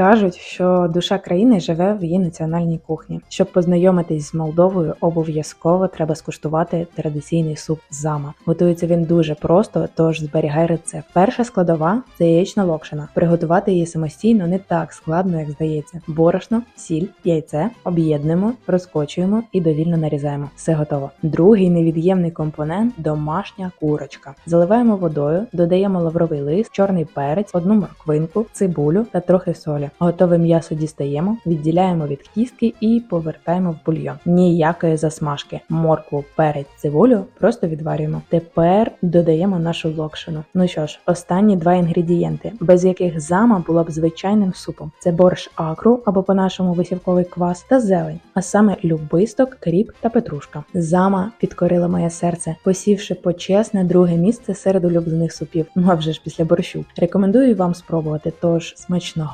Кажуть, що душа країни живе в її національній кухні. Щоб познайомитись з Молдовою, обов'язково треба скуштувати традиційний суп зама. Готується він дуже просто, тож зберігай рецепт. Перша складова це яєчна локшина. Приготувати її самостійно не так складно, як здається. Борошно, сіль, яйце об'єднуємо, розкочуємо і довільно нарізаємо. Все готово. Другий невід'ємний компонент домашня курочка. Заливаємо водою, додаємо лавровий лист, чорний перець, одну морквинку, цибулю та трохи солі. Готове м'ясо дістаємо, відділяємо від кістки і повертаємо в бульйон. Ніякої засмажки. Моркву, перець, цибулю просто відварюємо. Тепер додаємо нашу локшину. Ну що ж, останні два інгредієнти, без яких зама була б звичайним супом. Це борщ акру або по-нашому висівковий квас та зелень, а саме любисток, кріп та петрушка. Зама підкорила моє серце, посівши почесне друге місце серед улюблених супів. Ну а вже ж після борщу. Рекомендую вам спробувати, тож смачного.